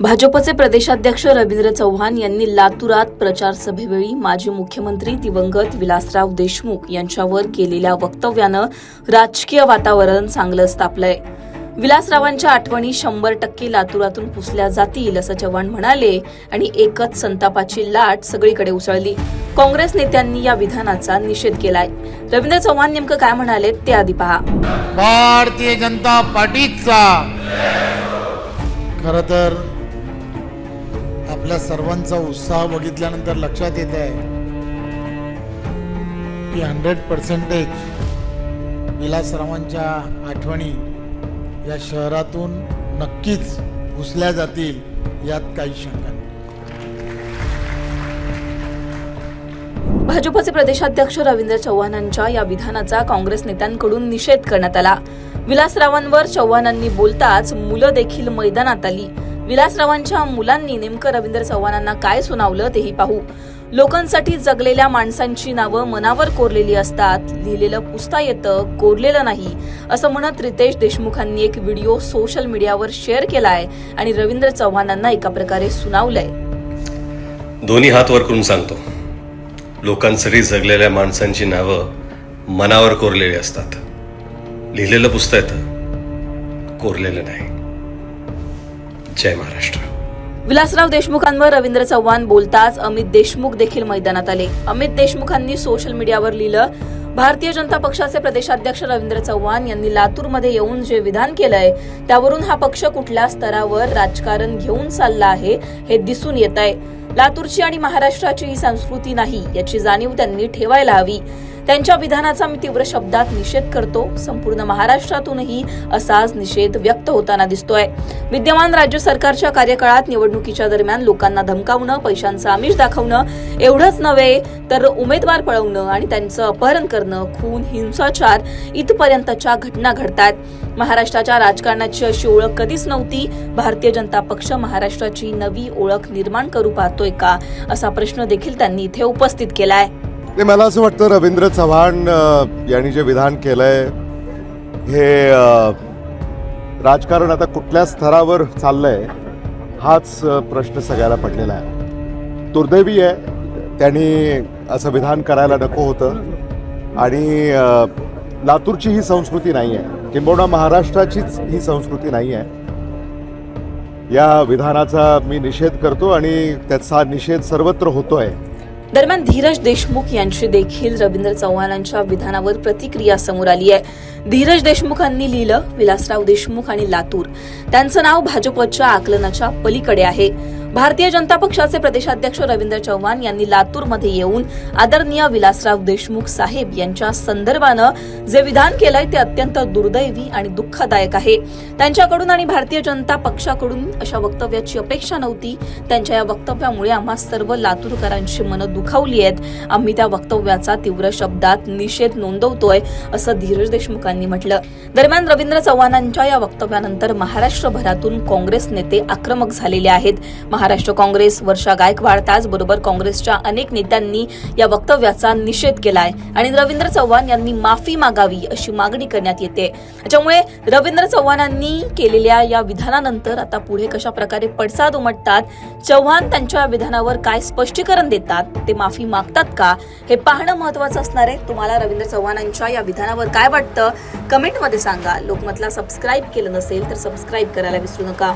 भाजपचे प्रदेशाध्यक्ष रवींद्र चव्हाण यांनी लातूरात प्रचार सभेवेळी माजी मुख्यमंत्री दिवंगत विलासराव देशमुख यांच्यावर केलेल्या वक्तव्यानं राजकीय वातावरण चांगलंच तापलंय. विलासरावांच्या आठवणी शंभर टक्के लातूरातून पुसल्या जातील असं चव्हाण म्हणाले आणि एकच संतापाची लाट सगळीकडे उसळली. काँग्रेस नेत्यांनी या विधानाचा निषेध केलाय. रवींद्र चव्हाण नेमकं काय म्हणाले ते आधी पहा. भारतीय जनता पार्टीचा. खर तर आपल्या सर्वांचा उत्साह बघितल्यानंतर लक्षात येत आहे की हंड्रेड पर्सेंटेज विलासरावांच्या आठवणी या शहरातून नक्कीच घुसल्या जातील यात काही शंका नाही. भाजपचे प्रदेशाध्यक्ष रवींद्र चव्हाणांच्या या विधानाचा काँग्रेस नेत्यांकडून निषेध करण्यात आला. विलासरावांवर चव्हाणांनी बोलताच मुलं देखील मैदानात आली. विलासरावांच्या मुलांनी नेमकं रवींद्र चव्हाणांना काय सुनावलं तेही पाहू. लोकांसाठी जगलेल्या माणसांची नावं मनावर कोरलेली असतात. लिहिलेलं पुसता येतं कोरलेलं नाही असं म्हणत रितेश देशमुखांनी एक व्हिडिओ सोशल मीडियावर शेअर केलाय आणि रवींद्र चव्हाणांना एका प्रकारे सुनावलंय. दोन्ही हात वर करून सांगतो. लोकांसाठी जगलेल्या माणसांची नावं मनावर कोरलेली असतात. लिहिलेलं पुसता येतं कोरलेलं नाही. जय महाराष्ट्र. विलासराव देशमुखांवर रवींद्र चव्हाण बोलताच अमित देशमुख देखील मैदानात आले. अमित देशमुखांनी सोशल मीडियावर लिहिलं भारतीय जनता पक्षाचे प्रदेशाध्यक्ष रवींद्र चव्हाण यांनी लातूरमध्ये येऊन जे विधान केलंय त्यावरून हा पक्ष कुठल्या स्तरावर राजकारण घेऊन चालला आहे हे दिसून येत आहे लातूरची आणि महाराष्ट्राची ही संस्कृती नाही याची जाणीव त्यांनी ठेवायला हवी. त्यांच्या विधानाचा मी तीव्र शब्दात निषेध करतो. संपूर्ण महाराष्ट्रातूनही असाच निषेध व्यक्त होताना दिसतोय. विद्यमान राज्य सरकारच्या कार्यकाळात निवडणुकीच्या दरम्यान लोकांना धमकावणं पैशांचं आमिष दाखवणं एवढंच नव्हे तर उमेदवार पळवणं आणि त्यांचं अपहरण करणं खून हिंसाचार इथपर्यंतच्या घटना घडतात महाराष्ट्राच्या राजकारणाची अशी ओळख कधीच नव्हती. भारतीय जनता पक्ष महाराष्ट्राची नवी ओळख निर्माण करू पाहतोय का असा प्रश्न देखील त्यांनी इथे उपस्थित केलाय. ते मला असं वाटतं रवींद्र चव्हाण यांनी जे विधान केलंय हे राजकारण आता कुठल्या स्तरावर चाललंय हाच प्रश्न सगळ्याला पडलेला आहे. दुर्दैवी आहे त्यांनी असं विधान करायला नको होतं. आणि लातूरची ही संस्कृती नाही आहे किंबहुना महाराष्ट्राचीच ही संस्कृती नाही आहे या विधानाचा मी निषेध करतो आणि त्याचा निषेध सर्वत्र होतो आहे दरम्यान धीरज देशमुख यांची देखील रवींद्र चव्हाणांच्या विधानावर प्रतिक्रिया समोर आली आहे. धीरज देशमुखांनी लिहिलं विलासराव देशमुख आणि लातूर. त्यांचं नाव भाजपच्या आकलनाच्या पलीकडे आहे. भारतीय जनता पक्षाचे प्रदेशाध्यक्ष रवींद्र चव्हाण यांनी लातूरमध्ये येऊन आदरणीय विलासराव देशमुख साहेब यांच्या संदर्भानं जे विधान केलंय ते अत्यंत दुर्दैवी आणि दुःखदायक आहे. त्यांच्याकडून आणि भारतीय जनता पक्षाकडून अशा वक्तव्याची अपेक्षा नव्हती. त्यांच्या या वक्तव्यामुळे आम्हा सर्व लातूरकरांची मनं दुखावली आहेत. आम्ही त्या वक्तव्याचा तीव्र शब्दात निषेध नोंदवतोय असं धीरज देशमुखांनी म्हटलं. दरम्यान रवींद्र चव्हाणांच्या या वक्तव्यानंतर महाराष्ट्रभरातून काँग्रेस नेते आक्रमक झालेले आहेत. महाराष्ट्र काँग्रेस वर्षा गायकवाड त्याचबरोबर काँग्रेसच्या अनेक नेत्यांनी या वक्तव्याचा निषेध केलाय. आणि रवींद्र चव्हाण यांनी माफी मागावी अशी मागणी करण्यात येते. त्याच्यामुळे रवींद्र चव्हाणांनी केलेल्या या विधानानंतर आता पुढे कशा प्रकारे पडसाद उमटतात चव्हाण त्यांच्या या विधानावर काय स्पष्टीकरण देतात ते माफी मागतात का हे पाहणं महत्वाचं असणार आहे. तुम्हाला रवींद्र चव्हाणांच्या या विधानावर काय वाटतं? कमेंटमध्ये सांगा. लोकमतला सबस्क्राईब केलं नसेल तर सबस्क्राईब करायला विसरू नका.